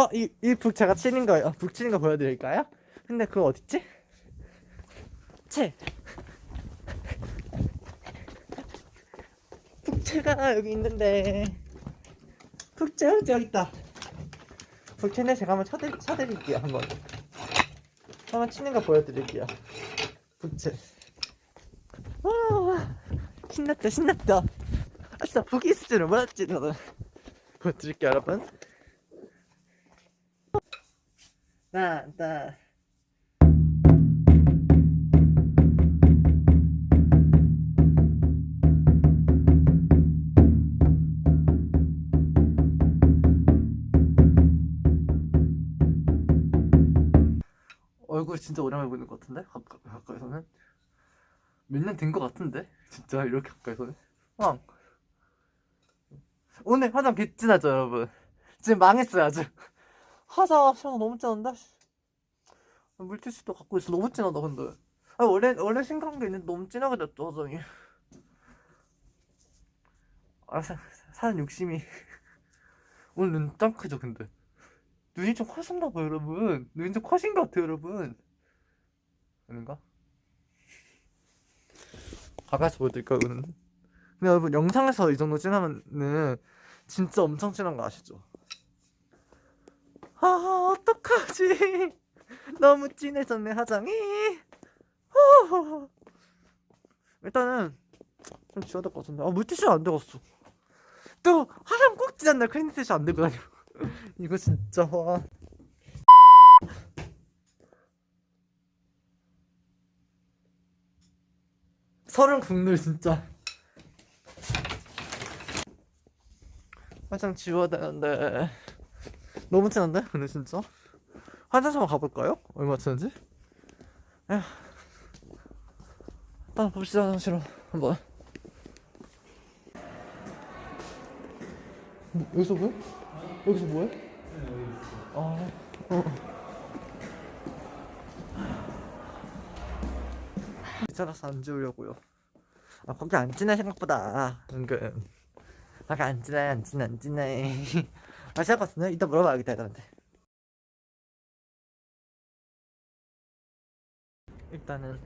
북. 어, 이, 이북 제가 치는 거예요. 북 치는 거 보여드릴까요? 근데 그거 어딨지? 채. 북채가 여기 있는데. 북채, 여기 있다. 북채는 제가 한번 쳐드, 쳐드릴게요, 한번. 한번 치는 거 보여드릴게요. 북채. 와, 신났다, 신났다. 아싸, 북이 있을 줄은 몰랐지, 저는. 보여드릴게요, 여러분. 하 나, 하나. 얼굴 진짜 오랜만에 보는 것 같은데? 가까, 가까이서는? 몇 년 된 것 같은데? 진짜 이렇게 가까이서는? 황 오늘 화장 개진하죠 여러분 지금 망했어요 아주 화장 화장 너무 진한데? 물티슈도 갖고 있어 너무 진하다 근데 아, 원래 원래 심각한 게 있는데 너무 진하게 됐죠 화장이 아 사, 사람 욕심이 오늘 눈 짱 크죠 근데 눈이 좀 커졌나 봐요 여러분 눈이 좀 커진 것 같아요 여러분 아닌가? 가까이서 보여드릴까요 이거는? 근데 여러분 영상에서 이 정도 진하면은 진짜 엄청 진한 거 아시죠? 아 어떡하지? 너무 진해졌네 화장이. 후. 일단은 좀 지워야 될 것 같은데. 아 물티슈 안 되겠어. 또 화장 꼭 지잖나 크린티슈 안 들고 다니고. 이거 진짜 와. 서른 국룰 진짜. 화장 지워야 되는데 너무 진한데? 근데 진짜 화장실 한번 가볼까요? 얼마 치는지? 에휴 일단 봅시다 화장실로 한번 뭐, 여기서 뭐해? 여기서 뭐해? 아, 어. 귀찮아서 안 지우려고요 아 거기 안 지내 생각보다 은근 아까 안 지내 안 지내 안 지내 아 생각봤네 이따 물어봐야겠다 애들한테. 일단은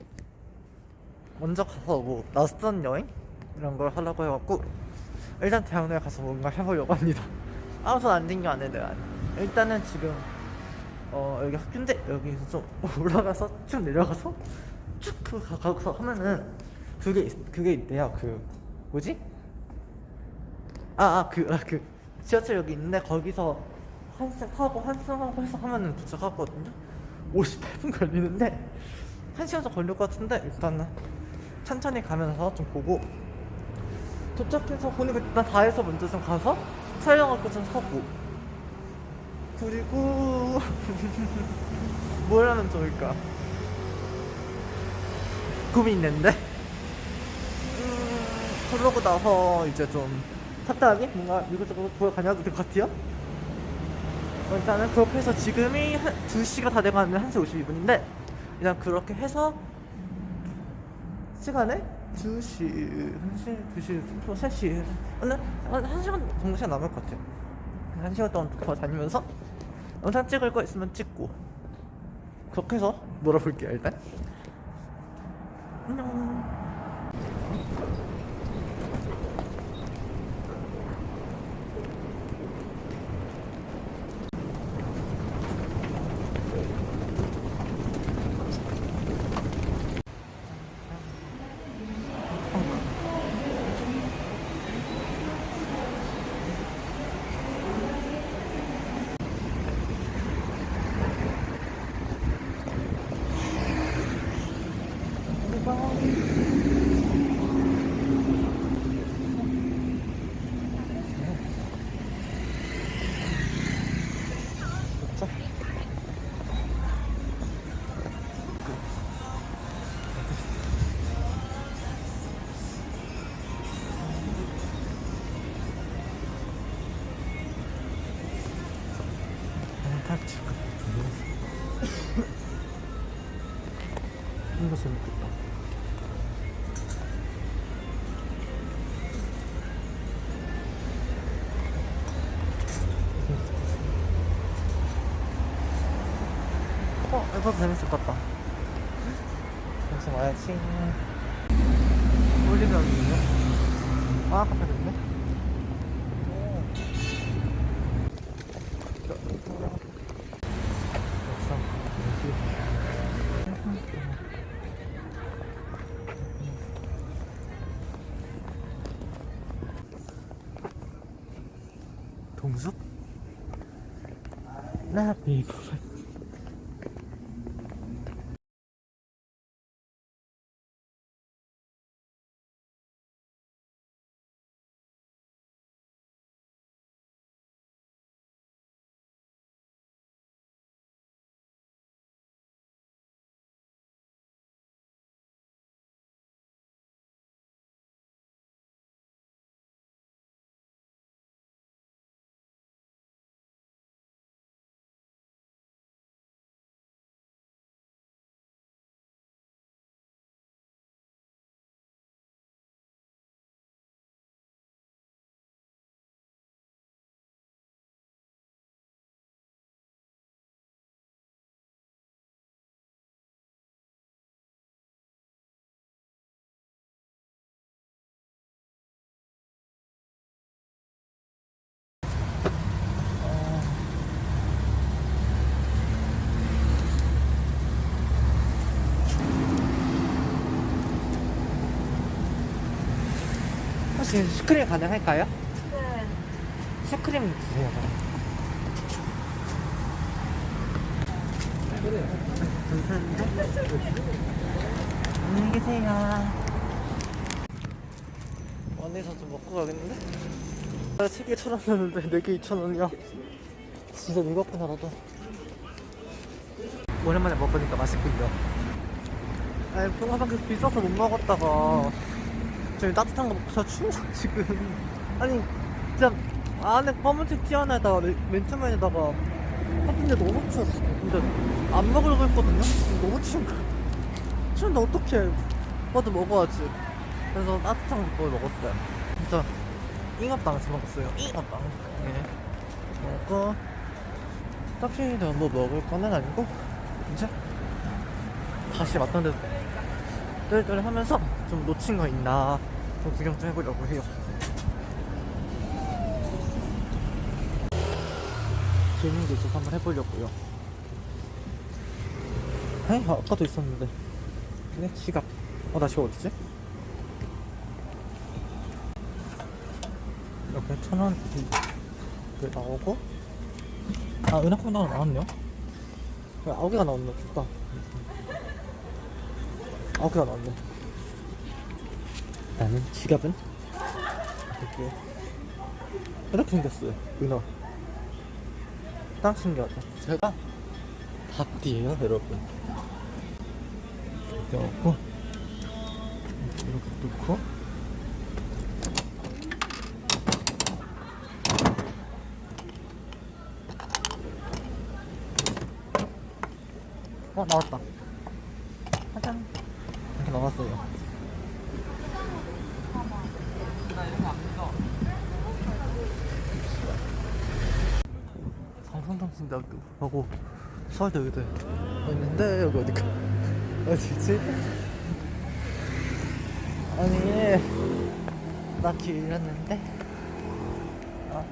먼저 가서 뭐 낯선 여행? 이런 걸 하려고 해갖고 일단 대학로에 가서 뭔가 해보려고 합니다. 아무 손안 댕겨 안 해도 안 일단은 지금 어 여기 학교인데 여기서 좀 올라가서 쭉 내려가서 쭉 그 가서 하면은 그게 있- 그게 있대요. 그 뭐지? 아아그 아, 그 지하철 여기 있는데 거기서 환승 하고 환승하고 해서 하면은 도착하거든요. 58분 걸리는데 1시간 정도 걸릴 것 같은데 일단은 천천히 가면서 좀 보고 도착해서 보니까 일단 다 해서 먼저 좀 가서 촬영할 거 좀 사고. 그리고 뭘 하면 좋을까? 고민인데? 음, 그러고 나서 이제 좀 타타하게 뭔가 이것저것 보러 다녀도 될 것 같아요. 어, 일단은 그렇게 해서 지금이 한, 2시가 다 돼가는데 1시 52분인데 일단 그렇게 해서 시간에 2시, 1시, 2시, 3시 오늘 한 1시간 정도 시간 남을 것 같아요. 1시간 동안 더 다니면서 영상 찍을 거 있으면 찍고 그렇게 해서 놀아볼게요 일단. 안녕 탈출. 이거 재밌겠다. 콘서트 재밌을 것 같다. 다시 와야지. 올리브 여기 있네. 아, 카페 있네. 동숲? 나비 혹시 슈크림 가능할까요? 네. 슈크림 주세요. 감사합니다. 안녕히 계세요. 원에서 좀 먹고 가겠는데? 나 3개 천 원이었는데 4개 2천 원이야. 진짜 이거구나 나도. 오랜만에 먹으니까 맛있군요. 아니 붕어빵 비싸서 못 먹었다가 저기 따뜻한 거 먹고 저 춥냐 지금. 아니 진짜 안에 검은색 티 하나에다가 맨- 맨투맨에다가 커피인데 너무 추웠어. 근데 안 먹으려고 했거든요? 근데 너무 추운 거야 추운데 어떡해. 나도 먹어야지. 그래서 따뜻한 걸 먹었어요. 진짜 잉어빵에서 먹었어요. 잉어빵. 네 먹고. 딱히 더뭐 먹을 거는 아니고 이제 다시 왔던 데서 뜰뜰 하면서 좀 놓친 거 있나 좀 구경 좀 해보려고 해요. 재밌는 게 있어서 한번 해보려고요. 에이, 아까도 있었는데. 네, 지갑. 어, 나 지갑 어디지? 이렇게 천 원, 그 나오고. 아, 은하코인 하나 나왔네요. 왜 아홉 개가 나왔네, 좋다. 아홉 개가 나왔네. 나는 지갑은 이렇게 이렇게 생겼어요. 은어. 딱 신기하죠 제가 닭띠예요 여러분. 이렇게 넣고 이렇게 넣고. 어 나왔다. 짜잔 이렇게 나왔어요 성성정신대학교 하고 서울대 의대 있는데 여기 어디가 어디지? 아니 나길 잃었는데 아.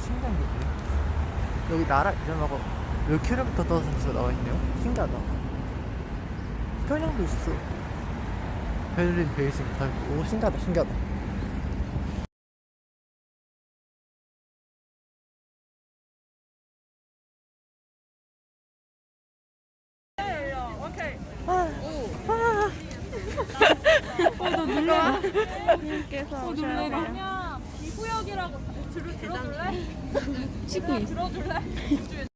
신기한 게 여기 나라 이름하고 몇 킬로미터 떨어져서 나와 있네요 신기하다 편향도 있어 베를린 베이징 오 신기하다 신기하다 님께서 오셔야 돼요. 비구역이라고 들, 들어줄래? 치고 있 들어줄래?